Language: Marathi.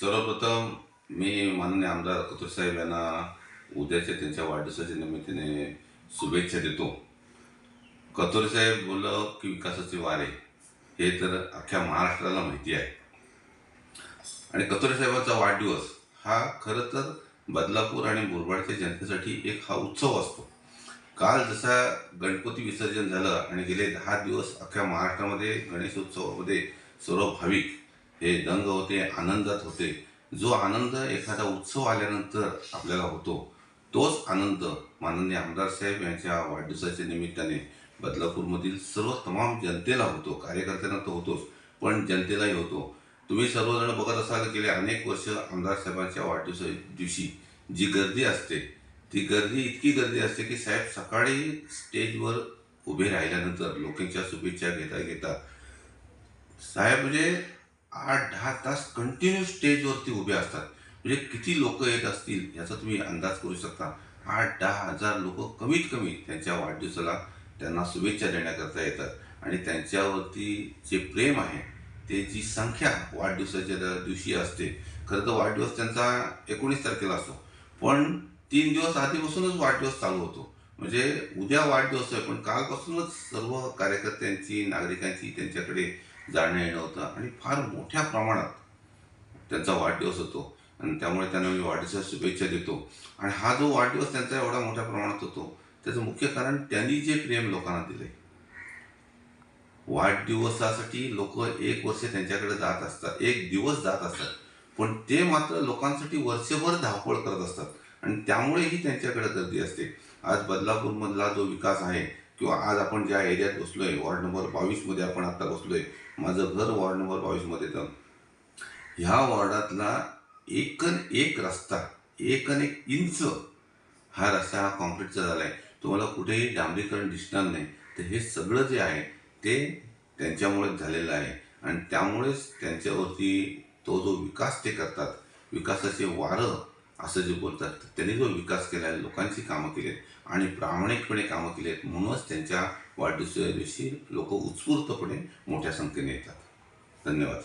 सर्वप्रथम मी माननीय आमदार कतुर साहेब यांना उद्याच्या त्यांच्या वाढदिवसाच्या निमित्ताने शुभेच्छा देतो. कतोरे साहेब बोललं की विकासाचे वारे हे तर अख्ख्या महाराष्ट्राला माहिती आहे. आणि कतोरे साहेबांचा वाढदिवस हा खरं तर बदलापूर आणि मुरबाडच्या जनतेसाठी एक हा उत्सव असतो. काल जसा गणपती विसर्जन झालं आणि गेले दहा दिवस अख्ख्या महाराष्ट्रामध्ये गणेशोत्सवामध्ये सर्व भाविक हे दंग होते आनंदात होते. जो आनंद एखादा उत्सव आल्यानंतर आपल्याला होतो तोच आनंद माननीय आमदार साहेब यांच्या वाढदिवसाच्या निमित्ताने बदलापूरमधील सर्व तमाम जनतेला होतो. कार्यकर्त्यांना तर होतोच पण जनतेलाही होतो. तुम्ही सर्वजण बघत असाल गेले अनेक वर्ष आमदार साहेबांच्या वाढदिवसा दिवशी जी गर्दी असते ती गर्दी इतकी गर्दी असते की साहेब सकाळी स्टेजवर उभे राहिल्यानंतर लोकांच्या शुभेच्छा घेता घेता साहेब म्हणजे आठ दहा तास कंटिन्यू स्टेजवरती उभे असतात. म्हणजे किती लोक येत असतील याचा तुम्ही अंदाज करू शकता. आठ दहा हजार लोक कमीत कमी त्यांच्या वाढदिवसाला त्यांना शुभेच्छा देण्याकरता येतात. आणि त्यांच्यावरती जे प्रेम आहे ते जी संख्या वाढदिवसाच्या दिवशी असते. खरं तर वाढदिवस त्यांचा एकोणीस तारखेला असतो. पण तीन दिवस आधीपासूनच वाढदिवस चालू होतो. म्हणजे उद्या वाढदिवस आहे पण कालपासूनच सर्व कार्यकर्त्यांची नागरिकांची त्यांच्याकडे जाणं येणं होतं. आणि फार मोठ्या प्रमाणात त्यांचा वाढदिवस होतो. आणि त्यामुळे त्यांना मी वाढदिवसाच्या शुभेच्छा देतो. आणि हा जो वाढदिवस त्यांचा एवढा मोठ्या प्रमाणात होतो त्याचं मुख्य कारण त्यांनी जे प्रेम लोकांना दिले वाढदिवसासाठी लोक एक वर्ष त्यांच्याकडे जात असतात. एक दिवस जात असतात. पण ते मात्र लोकांसाठी वर्षभर धावपळ करत असतात. आणि त्यामुळेही त्यांच्याकडे गर्दी असते. आज बदलापूरमधला जो विकास आहे किंवा आज आपण ज्या एरियात बसलोय वॉर्ड नंबर बावीसमध्ये आपण आता बसलोय माझं घर वॉर्ड नंबर बावीसमध्ये तर ह्या वॉर्डातला एकन एक रस्ता एकन एक इंच हा रस्ता हा कॉन्क्रीटचा झाला आहे तुम्हाला कुठेही डांबरीकरण दिसणार नाही. तर हे सगळं जे आहे ते त्यांच्यामुळेच झालेलं आहे. आणि त्यामुळेच त्यांच्यावरती तो जो विकास ते करतात विकासाचे वारं असं जे बोलतात तर त्यांनी जो विकास केला आहे लोकांची कामं केली आहेत आणि प्रामाणिकपणे कामं केली आहेत म्हणूनच त्यांच्या वाढदिवसाच्या दिवशी लोक उत्स्फूर्तपणे मोठ्या संख्येने येतात. धन्यवाद.